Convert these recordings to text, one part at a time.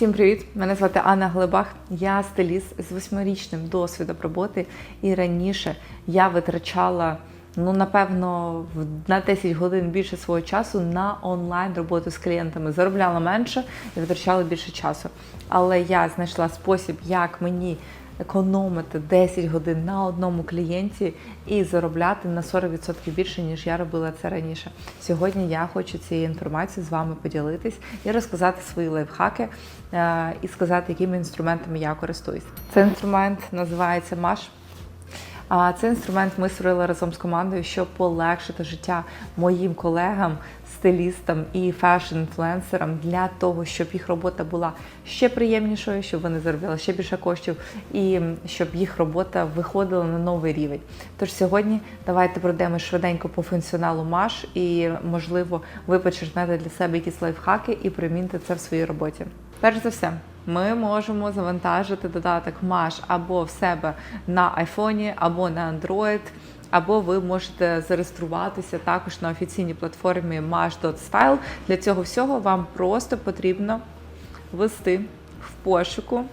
Всім привіт! Мене звати Анна Глебах. Я стиліст з восьмирічним досвідом роботи. І раніше я витрачала ну напевно на 10 годин більше свого часу на онлайн роботу з клієнтами. Заробляла менше і витрачала більше часу. Але я знайшла спосіб, як мені економити 10 годин на одному клієнті і заробляти на 40% більше, ніж я робила це раніше. Сьогодні я хочу цією інформацією з вами поділитись і розказати свої лайфхаки е, і сказати, якими інструментами я користуюсь. Цей інструмент називається Маш. А цей інструмент ми створили разом з командою, щоб полегшити життя моїм колегам, стилістам і фешн-інфлюенсерам для того, щоб їх робота була ще приємнішою, щоб вони заробляли ще більше коштів і щоб їх робота виходила на новий рівень. Тож сьогодні давайте пройдемо швиденько по функціоналу Маш і, можливо, ви почерпнете для себе якісь лайфхаки і приміните це в своїй роботі. Перш за все, ми можемо завантажити додаток Маш або в себе на айфоні, або на Android, або ви можете зареєструватися також на офіційній платформі Mash.style. Для цього всього вам просто потрібно ввести в пошуку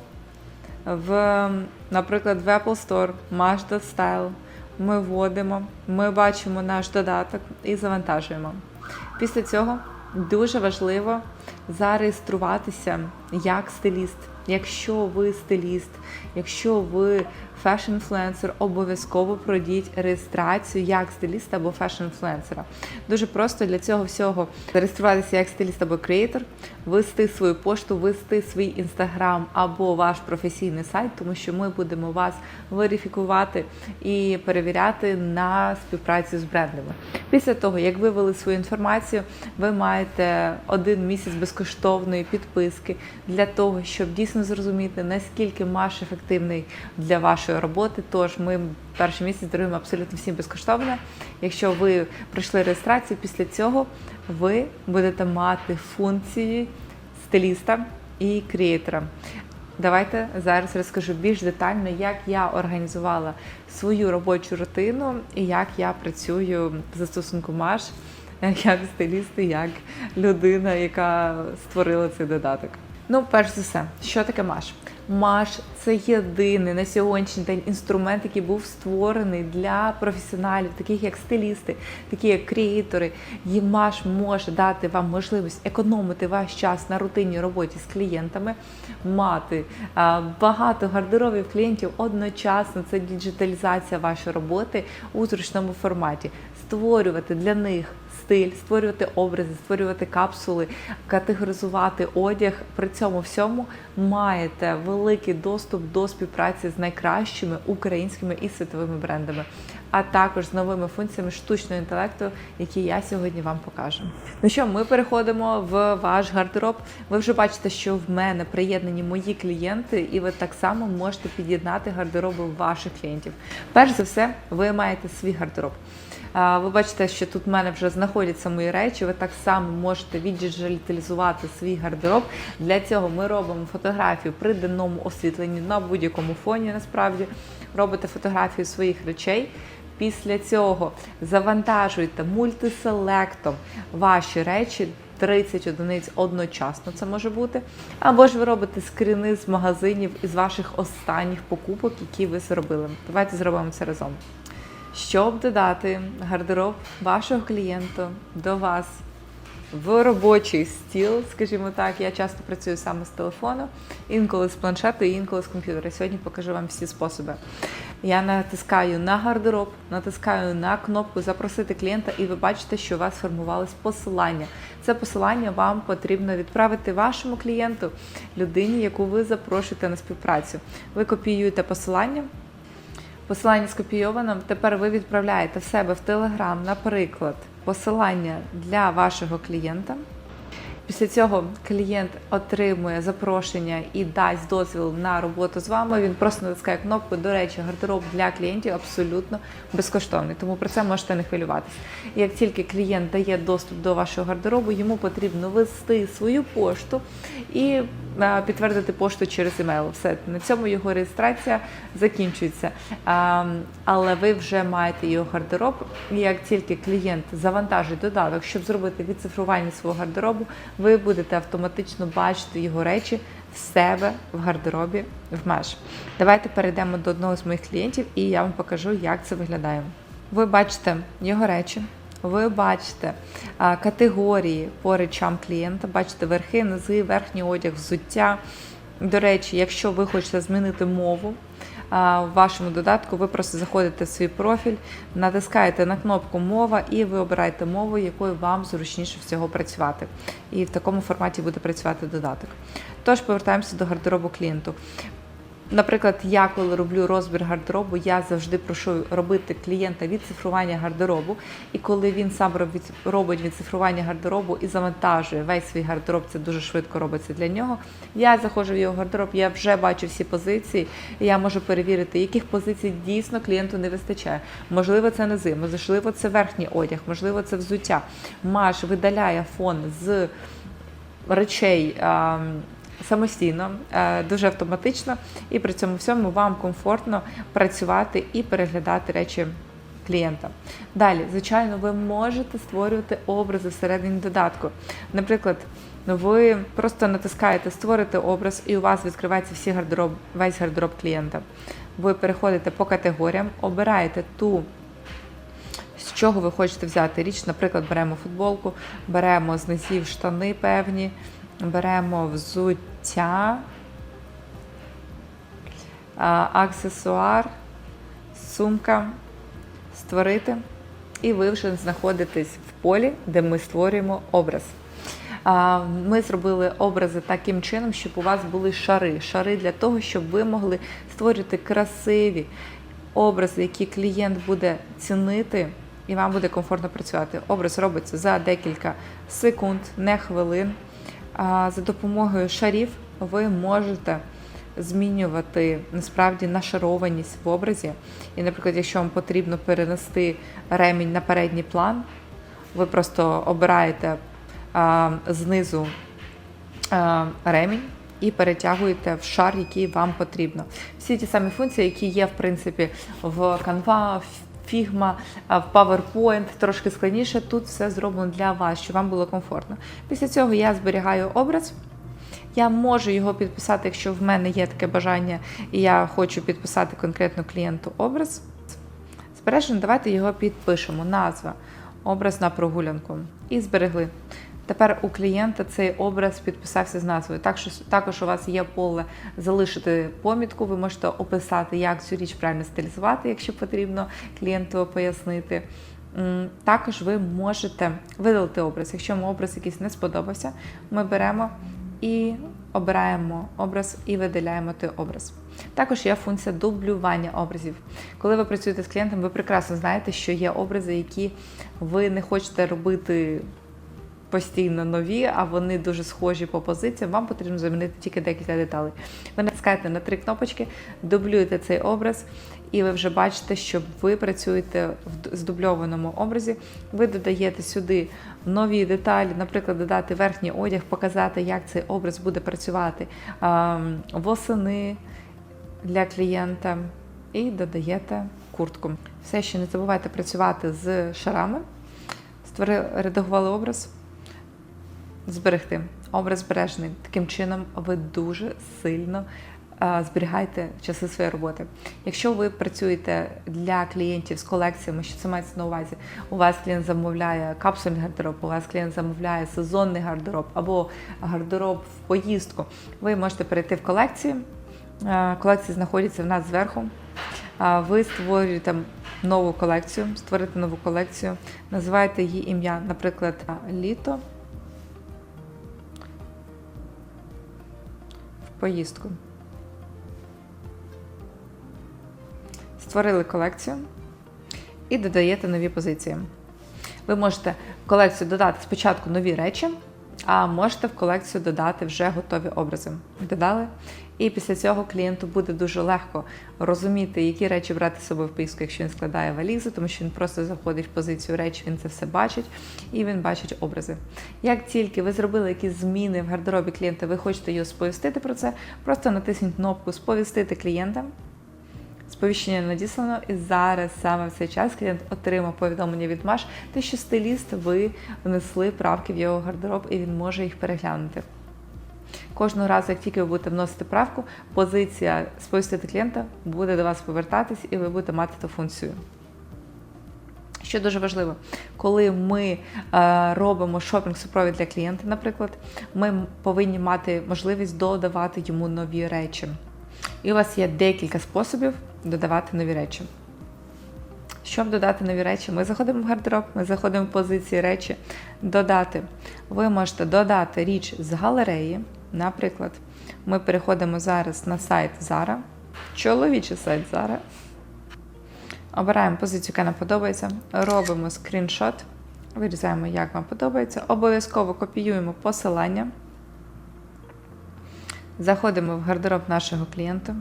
в, наприклад, в Apple Store Mash.style. Ми вводимо, ми бачимо наш додаток і завантажуємо. Після цього дуже важливо зареєструватися як стиліст. Якщо ви стиліст, якщо ви фешн-інфлюенсер, обов'язково пройдіть реєстрацію як стиліста або фешн-інфлюенсера. Дуже просто для цього всього зареєструватися як стиліст або креатор, ввести свою пошту, ввести свій інстаграм або ваш професійний сайт, тому що ми будемо вас верифікувати і перевіряти на співпрацю з брендами. Після того, як ви ввели свою інформацію, ви маєте один місяць безкоштовної підписки для того, щоб дійсно зрозуміти, наскільки маш ефективний для вашої роботи. Тож ми перший місяць даруємо абсолютно всім безкоштовно. Якщо ви пройшли реєстрацію, після цього ви будете мати функції стиліста і креатора. Давайте зараз розкажу більш детально, як я організувала свою робочу рутину і як я працюю в застосунку Маш як стиліст і як людина, яка створила цей додаток. Ну, перш за все, що таке Маш? Маш це єдиний на сьогоднішній день інструмент, який був створений для професіоналів, таких як стилісти, такі як креатори. І Маш може дати вам можливість економити ваш час на рутинній роботі з клієнтами, мати багато гардеробів клієнтів одночасно. Це діджиталізація вашої роботи у зручному форматі, створювати для них стиль, створювати образи, створювати капсули, категоризувати одяг. При цьому всьому маєте великий доступ до співпраці з найкращими українськими і світовими брендами, а також з новими функціями штучного інтелекту, які я сьогодні вам покажу. Ну що, ми переходимо в ваш гардероб. Ви вже бачите, що в мене приєднані мої клієнти, і ви так само можете під'єднати гардероби ваших клієнтів. Перш за все, ви маєте свій гардероб. Ви бачите, що тут в мене вже знаходяться мої речі. Ви так само можете віддіджиталізувати свій гардероб. Для цього ми робимо фотографію при денному освітленні на будь-якому фоні. Насправді робите фотографію своїх речей. Після цього завантажуйте мультиселектом ваші речі. 30 одиниць одночасно це може бути. Або ж ви робите скріни з магазинів із ваших останніх покупок, які ви зробили. Давайте зробимо це разом. Щоб додати гардероб вашого клієнта до вас в робочий стіл, скажімо так, я часто працюю саме з телефону, інколи з планшету, і інколи з комп'ютера. Сьогодні покажу вам всі способи. Я натискаю на гардероб, натискаю на кнопку Запросити клієнта, і ви бачите, що у вас сформувалось посилання. Це посилання вам потрібно відправити вашому клієнту, людині, яку ви запрошуєте на співпрацю. Ви копіюєте посилання. Посилання скопійовано. Тепер ви відправляєте в себе в Телеграм, наприклад, посилання для вашого клієнта. Після цього клієнт отримує запрошення і дасть дозвіл на роботу з вами. Він просто натискає кнопку. До речі, гардероб для клієнтів абсолютно безкоштовний, тому про це можете не хвилюватися. Як тільки клієнт дає доступ до вашого гардеробу, йому потрібно ввести свою пошту і підтвердити пошту через емейл. Все на цьому його реєстрація закінчується. Але ви вже маєте його гардероб. І як тільки клієнт завантажить додаток, щоб зробити відцифрування свого гардеробу, ви будете автоматично бачити його речі в себе в гардеробі в меж. Давайте перейдемо до одного з моїх клієнтів, і я вам покажу, як це виглядає. Ви бачите його речі. Ви бачите категорії по речам клієнта, бачите верхи, низи, верхній одяг, взуття. До речі, якщо ви хочете змінити мову в вашому додатку, ви просто заходите в свій профіль, натискаєте на кнопку Мова і ви обираєте мову, якою вам зручніше всього працювати. І в такому форматі буде працювати додаток. Тож повертаємося до гардеробу клієнту. Наприклад, я коли роблю розбір гардеробу, я завжди прошу робити клієнта відцифрування гардеробу. І коли він сам робить, відцифрування гардеробу і завантажує весь свій гардероб, це дуже швидко робиться для нього. Я заходжу в його гардероб, я вже бачу всі позиції, і я можу перевірити, яких позицій дійсно клієнту не вистачає. Можливо, це низи, можливо, це верхній одяг, можливо, це взуття. Маш видаляє фон з речей. Самостійно, е, дуже автоматично, і при цьому всьому вам комфортно працювати і переглядати речі клієнта. Далі, звичайно, ви можете створювати образи всередині додатку. Наприклад, ви просто натискаєте Створити образ, і у вас відкривається всі гардероб, весь гардероб клієнта. Ви переходите по категоріям, обираєте ту з чого ви хочете взяти річ. Наприклад, беремо футболку, беремо з низів штани певні, беремо взуття, аксесуар, сумка, створити. І ви вже знаходитесь в полі, де ми створюємо образ. Ми зробили образи таким чином, щоб у вас були шари. Шари для того, щоб ви могли створювати красиві образи, які клієнт буде цінити, і вам буде комфортно працювати. Образ робиться за декілька секунд, не хвилин. За допомогою шарів ви можете змінювати насправді нашарованість в образі. І, наприклад, якщо вам потрібно перенести ремінь на передній план, ви просто обираєте а, знизу а, ремінь і перетягуєте в шар, який вам потрібно. Всі ті самі функції, які є в принципі в Canva, Figma, в PowerPoint, трошки складніше. Тут все зроблено для вас, щоб вам було комфортно. Після цього я зберігаю образ. Я можу його підписати, якщо в мене є таке бажання, і я хочу підписати конкретно клієнту образ. Збережено, давайте його підпишемо. Назва, образ на прогулянку. І зберегли. Тепер у клієнта цей образ підписався з назвою. Так що також у вас є поле залишити помітку. Ви можете описати, як цю річ правильно стилізувати, якщо потрібно клієнту пояснити. Також ви можете видалити образ. Якщо вам образ якийсь не сподобався, ми беремо і обираємо образ і видаляємо той образ. Також є функція дублювання образів. Коли ви працюєте з клієнтом, ви прекрасно знаєте, що є образи, які ви не хочете робити постійно нові, а вони дуже схожі по позиціям. Вам потрібно замінити тільки декілька деталей. Ви натискаєте на три кнопочки, дублюєте цей образ, і ви вже бачите, що ви працюєте в здубльованому образі. Ви додаєте сюди нові деталі, наприклад, додати верхній одяг, показати, як цей образ буде працювати восени для клієнта, і додаєте куртку. Все ще не забувайте працювати з шарами. Створили, редагували образ, зберегти. Образ збережений. Таким чином, ви дуже сильно е, зберігаєте часи своєї роботи. Якщо ви працюєте для клієнтів з колекціями, що це мається на увазі, у вас клієнт замовляє капсульний гардероб, у вас клієнт замовляє сезонний гардероб або гардероб в поїздку, ви можете перейти в колекції. Е, Колекції знаходяться в нас зверху. Ви створюєте нову колекцію, створите нову колекцію, називаєте її ім'я, наприклад, літо поїздку. Створили колекцію і додаєте нові позиції. Ви можете в колекцію додати спочатку нові речі, а можете в колекцію додати вже готові образи. Додали. І після цього клієнту буде дуже легко розуміти, які речі брати з собою в поїздку, якщо він складає валізу, тому що він просто заходить в позицію речі, він це все бачить і він бачить образи. Як тільки ви зробили якісь зміни в гардеробі клієнта, ви хочете його сповістити про це, просто натисніть кнопку Сповістити клієнта. Сповіщення надіслано, і зараз саме в цей час клієнт отримав повідомлення від Маш, те, що стиліст ви внесли правки в його гардероб, і він може їх переглянути. Кожного разу, як тільки ви будете вносити правку, позиція сповістити клієнта буде до вас повертатись, і ви будете мати ту функцію. Що дуже важливо, коли ми е, робимо шопінг-супровід для клієнта, наприклад, ми повинні мати можливість додавати йому нові речі. І у вас є декілька способів додавати нові речі. Щоб додати нові речі, ми заходимо в гардероб, ми заходимо в позиції речі. Додати. Ви можете додати річ з галереї. Наприклад, ми переходимо зараз на сайт Zara, чоловічий сайт Zara. Обираємо позицію, яка нам подобається, робимо скріншот, вирізаємо, як вам подобається. Обов'язково копіюємо посилання. Заходимо в гардероб нашого клієнта,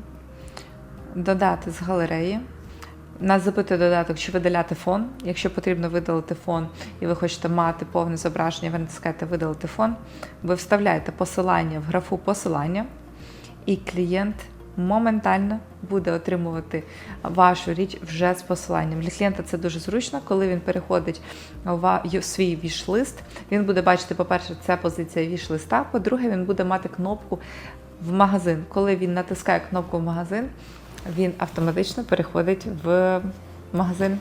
додати з галереї. Нас запитує додаток, чи видаляти фон. Якщо потрібно видалити фон і ви хочете мати повне зображення, ви натискаєте видалити фон. Ви вставляєте посилання в графу посилання, і клієнт моментально буде отримувати вашу річ вже з посиланням. Для клієнта це дуже зручно, коли він переходить в свій віш-лист. Він буде бачити, по-перше, це позиція віш-листа. По-друге, він буде мати кнопку в магазин. Коли він натискає кнопку в магазин, він автоматично переходить в магазин.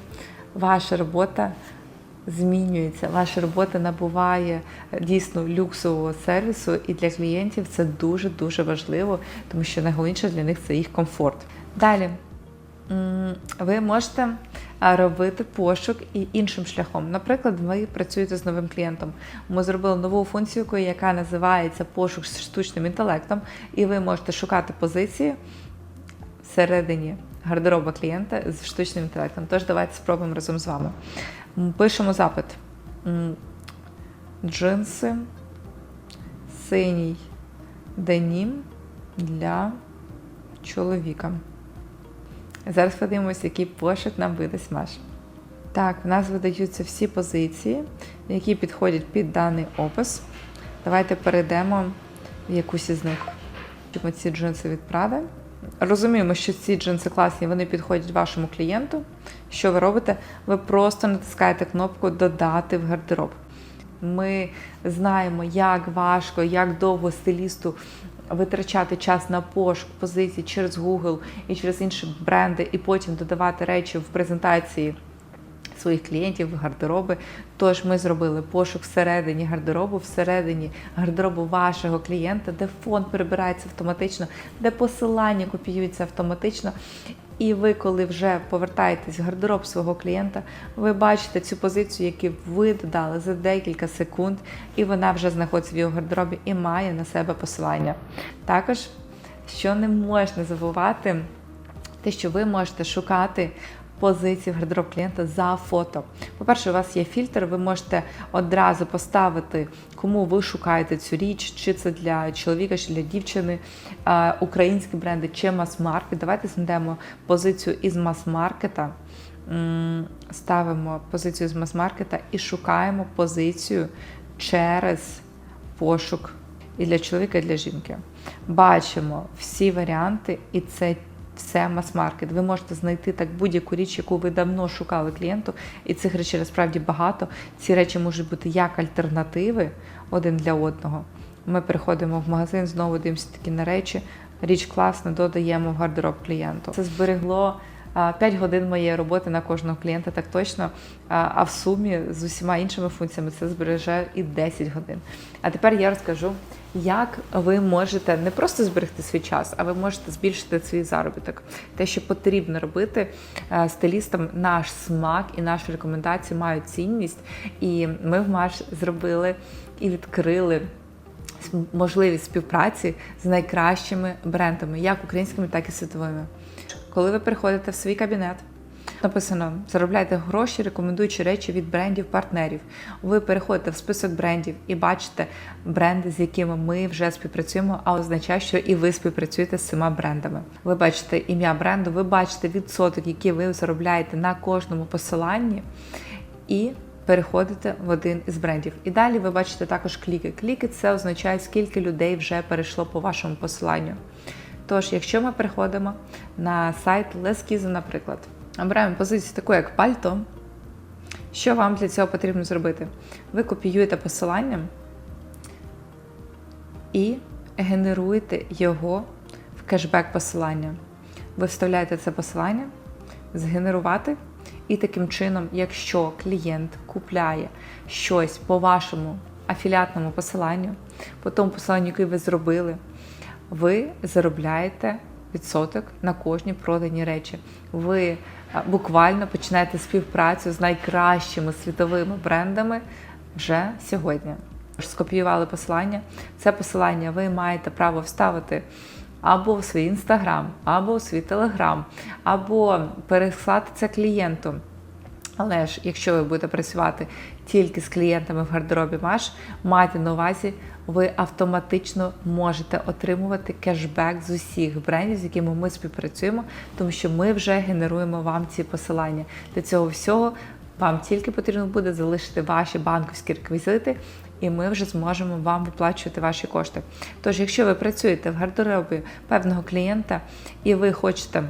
Ваша робота змінюється, ваша робота набуває е, дійсно люксового сервісу, і для клієнтів це дуже дуже важливо, тому що найголовніше для них це їх комфорт. Далі ви можете робити пошук і іншим шляхом. Наприклад, ви працюєте з новим клієнтом. Ми зробили нову функцію, яка називається пошук з штучним інтелектом, і ви можете шукати позиції всередині гардероба клієнта з штучним інтелектом. Тож давайте спробуємо разом з вами. Пишемо запит. Джинси, синій денім для чоловіка. Зараз подивимося, який пошук нам видасть Маш. Так, в нас видаються всі позиції, які підходять під даний опис. Давайте перейдемо в якусь із них. Ми ці джинси від Prada. Розуміємо, що ці джинси класні, вони підходять вашому клієнту. Що ви робите? Ви просто натискаєте кнопку Додати в гардероб. Ми знаємо, як важко, як довго стилісту витрачати час на пошук позицій через Google і через інші бренди, і потім додавати речі в презентації своїх клієнтів в гардероби. Тож ми зробили пошук всередині гардеробу, всередині гардеробу вашого клієнта, де фон перебирається автоматично, де посилання копіюється автоматично. І ви, коли вже повертаєтесь в гардероб свого клієнта, ви бачите цю позицію, яку ви додали за декілька секунд, і вона вже знаходиться в його гардеробі і має на себе посилання. Також, що не можна забувати, те, що ви можете шукати позиції в гардероб клієнта за фото. По-перше, у вас є фільтр, ви можете одразу поставити, кому ви шукаєте цю річ, чи це для чоловіка, чи для дівчини, українські бренди, чи мас-маркет. Давайте знайдемо позицію із мас-маркета. Ставимо позицію з мас-маркета і шукаємо позицію через пошук і для чоловіка, і для жінки. Бачимо всі варіанти, і це все мас-маркет. Ви можете знайти так будь-яку річ, яку ви давно шукали клієнту, і цих речей насправді багато. Ці речі можуть бути як альтернативи один для одного. Ми приходимо в магазин, знову дивимося такі на речі. Річ класна, додаємо в гардероб клієнту. Це зберегло 5 годин моєї роботи на кожного клієнта, так точно. А в сумі з усіма іншими функціями це збереже і 10 годин. А тепер я розкажу, як ви можете не просто зберегти свій час, а ви можете збільшити свій заробіток. Те, що потрібно робити е, стилістам, наш смак і наші рекомендації мають цінність. І ми в Маш зробили і відкрили можливість співпраці з найкращими брендами, як українськими, так і світовими. Коли ви приходите в свій кабінет, написано заробляйте гроші, рекомендуючи речі від брендів-партнерів. Ви переходите в список брендів і бачите бренди, з якими ми вже співпрацюємо, а означає, що і ви співпрацюєте з цими брендами. Ви бачите ім'я бренду, ви бачите відсоток, який ви заробляєте на кожному посиланні, і переходите в один із брендів. І далі ви бачите також кліки. Кліки це означає, скільки людей вже перейшло по вашому посиланню. Тож, якщо ми переходимо на сайт Лескізу, наприклад, обираємо позицію таку, як пальто, що вам для цього потрібно зробити? Ви копіюєте посилання і генеруєте його в кешбек посилання. Ви вставляєте це посилання, згенерувати, і таким чином, якщо клієнт купляє щось по вашому афіліатному посиланню, по тому посиланню, яке ви зробили, ви заробляєте відсоток на кожні продані речі. Ви буквально починаєте співпрацю з найкращими світовими брендами вже сьогодні. Скопіювали посилання. Це посилання ви маєте право вставити або в свій інстаграм, або в свій телеграм, або переслати це клієнту. Але ж, якщо ви будете працювати тільки з клієнтами в гардеробі Маш, майте на увазі, ви автоматично можете отримувати кешбек з усіх брендів, з якими ми співпрацюємо, тому що ми вже генеруємо вам ці посилання. Для цього всього вам тільки потрібно буде залишити ваші банківські реквізити, і ми вже зможемо вам виплачувати ваші кошти. Тож, якщо ви працюєте в гардеробі певного клієнта і ви хочете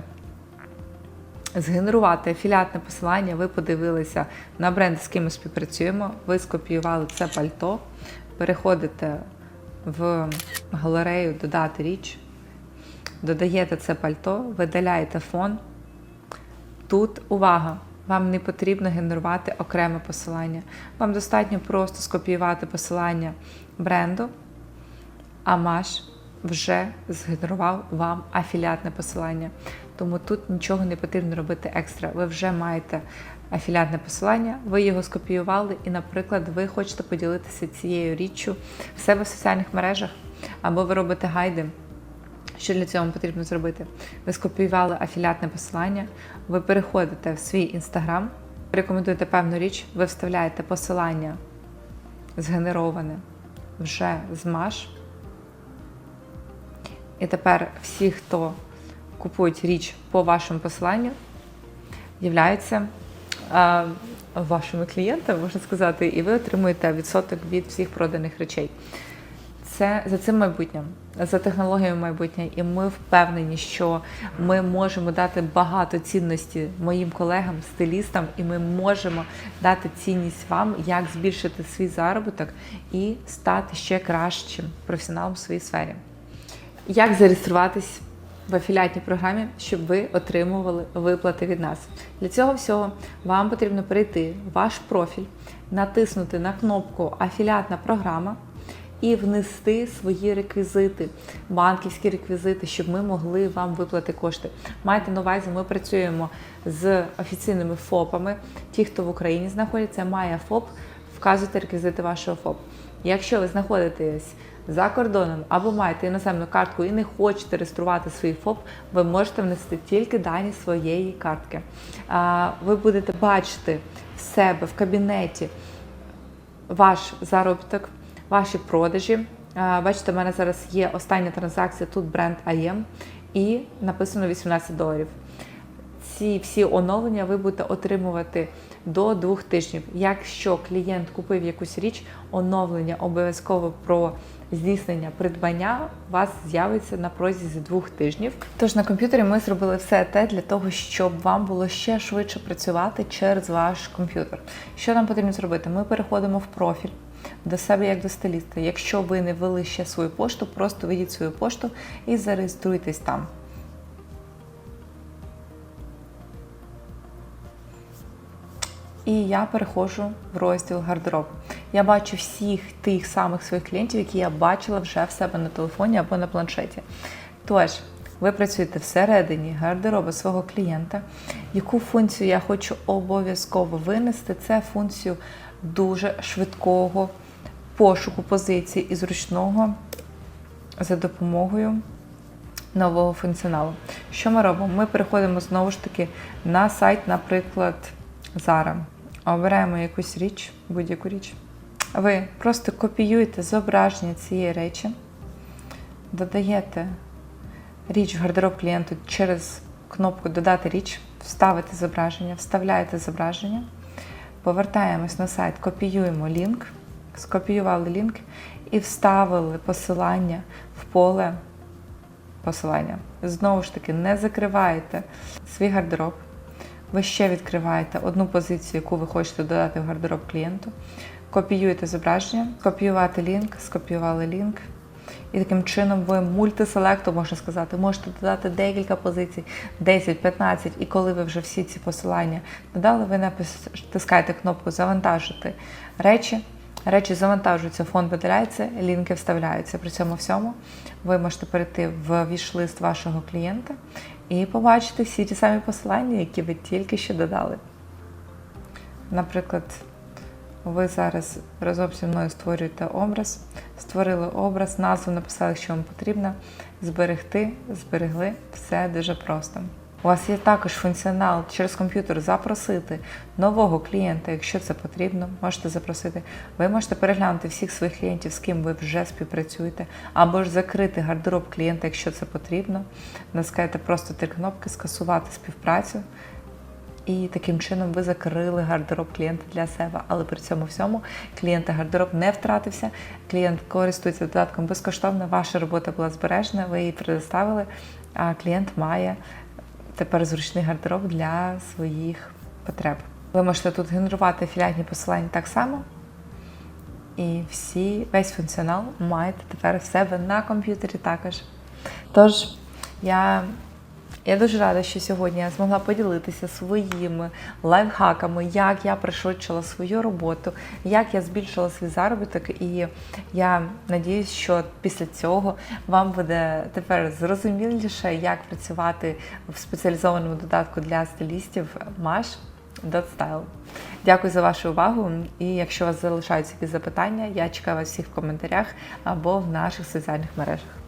згенерувати афіліатне посилання, ви подивилися на бренд, з ким ми співпрацюємо, ви скопіювали це пальто, переходите в галерею Додати річ, додаєте це пальто, видаляєте фон. Тут увага! Вам не потрібно генерувати окреме посилання. Вам достатньо просто скопіювати посилання бренду, а Маш вже згенерував вам афіліатне посилання. Тому тут нічого не потрібно робити екстра. Ви вже маєте афіліатне посилання, ви його скопіювали, і, наприклад, ви хочете поділитися цією річчю в себе в соціальних мережах, або ви робите гайди. Що для цього потрібно зробити? Ви скопіювали афіліатне посилання, ви переходите в свій інстаграм, рекомендуєте певну річ, ви вставляєте посилання згенероване вже з Маш. І тепер всі, хто купують річ по вашому посиланню, являються вашими клієнтами, можна сказати, і ви отримуєте відсоток від всіх проданих речей. Це за цим майбутнє, за технологією майбутнє, і ми впевнені, що ми можемо дати багато цінності моїм колегам, стилістам, і ми можемо дати цінність вам, як збільшити свій заробіток і стати ще кращим професіоналом в своїй сфері. Як зареєструватись в афіліатній програмі, щоб ви отримували виплати від нас? Для цього всього вам потрібно перейти в ваш профіль, натиснути на кнопку Афіліатна програма і внести свої реквізити, банківські реквізити, щоб ми могли вам виплати кошти. Майте на увазі, ми працюємо з офіційними ФОПами. Ті, хто в Україні знаходиться, має ФОП, вказуйте реквізити вашого ФОП. Якщо ви знаходитесь за кордоном або маєте іноземну картку і не хочете реєструвати свій ФОП, ви можете внести тільки дані своєї картки. Ви будете бачити в себе в кабінеті ваш заробіток, ваші продажі. Бачите, в мене зараз є остання транзакція, тут бренд IM, і написано 18 доларів. Ці всі оновлення ви будете отримувати до двох тижнів. Якщо клієнт купив якусь річ, оновлення обов'язково про здійснення придбання у вас з'явиться на протязі двох тижнів. Тож на комп'ютері ми зробили все те для того, щоб вам було ще швидше працювати через ваш комп'ютер. Що нам потрібно зробити? Ми переходимо в профіль. До себе як до стиліста. Якщо ви не ввели ще свою пошту, просто введіть свою пошту і зареєструйтесь там. І я переходжу в розділ гардероб. Я бачу всіх тих самих своїх клієнтів, які я бачила вже в себе на телефоні або на планшеті. Тож, ви працюєте всередині гардеробу свого клієнта. Яку функцію я хочу обов'язково винести? Це функцію дуже швидкого пошуку позицій і зручного за допомогою нового функціоналу. Що ми робимо? Ми переходимо знову ж таки на сайт, наприклад, Zara. Обираємо якусь річ, будь-яку річ. Ви просто копіюєте зображення цієї речі, додаєте річ в гардероб клієнту через кнопку Додати річ, вставити зображення, вставляєте зображення, повертаємось на сайт, копіюємо лінк, скопіювали лінк і вставили посилання в поле посилання. Знову ж таки, не закриваєте свій гардероб. Ви ще відкриваєте одну позицію, яку ви хочете додати в гардероб клієнту, копіюєте зображення, копіювати лінк, скопіювали лінк. І таким чином ви мультиселекту, можна сказати, можете додати декілька позицій, 10, 15, і коли ви вже всі ці посилання додали, ви натискаєте кнопку Завантажити речі. Речі завантажуються, фонд видаляється, лінки вставляються. При цьому всьому ви можете перейти в віш-лист вашого клієнта і побачити всі ті самі посилання, які ви тільки що додали. Наприклад, ви зараз разом зі мною створюєте образ, створили образ, назву написали, що вам потрібно, зберегти, зберегли, все дуже просто. У вас є також функціонал через комп'ютер запросити нового клієнта, якщо це потрібно, можете запросити. Ви можете переглянути всіх своїх клієнтів, з ким ви вже співпрацюєте, або ж закрити гардероб клієнта, якщо це потрібно. Наскаєте просто три кнопки скасувати співпрацю. І таким чином ви закрили гардероб клієнта для себе. Але при цьому всьому клієнта гардероб не втратився. Клієнт користується додатком безкоштовно. Ваша робота була збережена, ви її предоставили, а клієнт має тепер зручний гардероб для своїх потреб. Ви можете тут генерувати філіальні посилання так само. І всі, весь функціонал маєте тепер в себе на комп'ютері також. Тож, я я дуже рада, що сьогодні я змогла поділитися своїми лайфхаками, як я пришвидшила свою роботу, як я збільшила свій заробіток. І я надіюсь, що після цього вам буде тепер зрозуміліше, як працювати в спеціалізованому додатку для стилістів Mash. Style. Дякую за вашу увагу. І якщо у вас залишаються якісь запитання, я чекаю вас всіх в коментарях або в наших соціальних мережах.